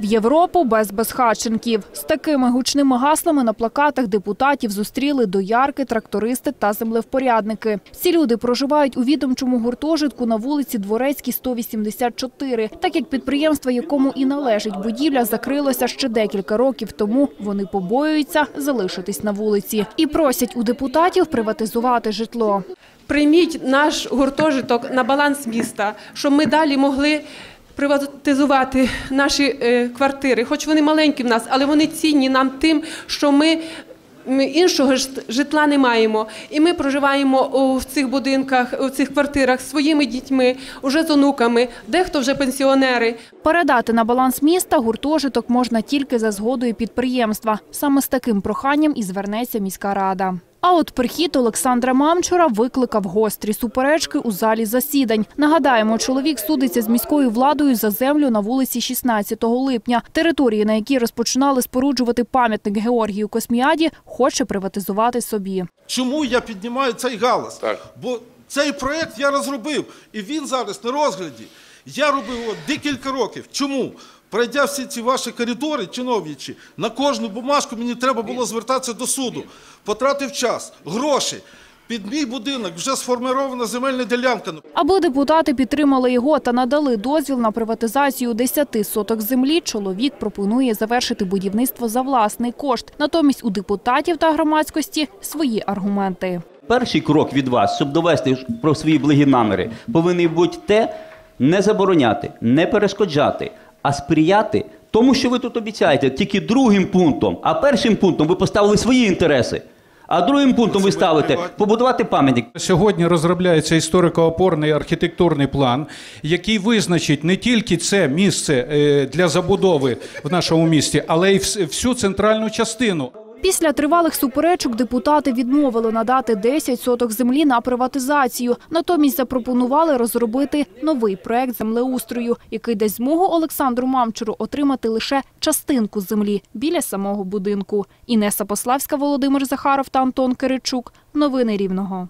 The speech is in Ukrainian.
В Європу без безхатченків. З такими гучними гаслами на плакатах депутатів зустріли доярки, трактористи та землевпорядники. Ці люди проживають у відомчому гуртожитку на вулиці Дворецькій, 184. Так як підприємство, якому і належить будівля, закрилося ще декілька років тому, вони побоюються залишитись на вулиці і просять у депутатів приватизувати житло. Прийміть наш гуртожиток на баланс міста, щоб ми далі могли приватизувати наші е, квартири. Хоч вони маленькі в нас, але вони цінні нам тим, що ми. ми Іншого житла не маємо, і ми проживаємо у цих будинках, у цих квартирах зі своїми дітьми, уже з онуками, дехто вже пенсіонери. Передати на баланс міста гуртожиток можна тільки за згодою підприємства. Саме з таким проханням і звернеться міська рада. А от прихід Олександра Мамчура викликав гострі суперечки у залі засідань. Нагадаємо, чоловік судиться з міською владою за землю на вулиці 16 липня. Території, на якій розпочинали споруджувати пам'ятник Георгію Косміаді, хоче приватизувати собі. Чому я піднімаю цей галас? Так. Бо цей проект я розробив, і він зараз на розгляді. Я робив його декілька років. Чому? Пройдя всі ці ваші коридори, чиновничі, на кожну бумажку мені треба було звертатися до суду. Потратив час, гроші. Під мій будинок вже сформована земельна ділянка. Аби депутати підтримали його та надали дозвіл на приватизацію 10 соток землі, чоловік пропонує завершити будівництво за власний кошт. Натомість у депутатів та громадськості свої аргументи. Перший крок від вас, щоб довести про свої благі наміри, повинен бути те, не забороняти, не перешкоджати, а сприяти тому, що ви тут обіцяєте, тільки другим пунктом. А першим пунктом ви поставили свої інтереси. А другим пунктом ви ставите побудувати пам'ятник. Сьогодні розробляється історико-опорний архітектурний план, який визначить не тільки це місце е, для забудови в нашому місті, але й всю центральну частину. Після тривалих суперечок депутати відмовили надати 10 соток землі на приватизацію. Натомість запропонували розробити новий проект землеустрою, який дасть змогу Олександру Мамчуру отримати лише частинку землі біля самого будинку. Інеса Пославська, Володимир Захаров та Антон Киричук. Новини Рівного.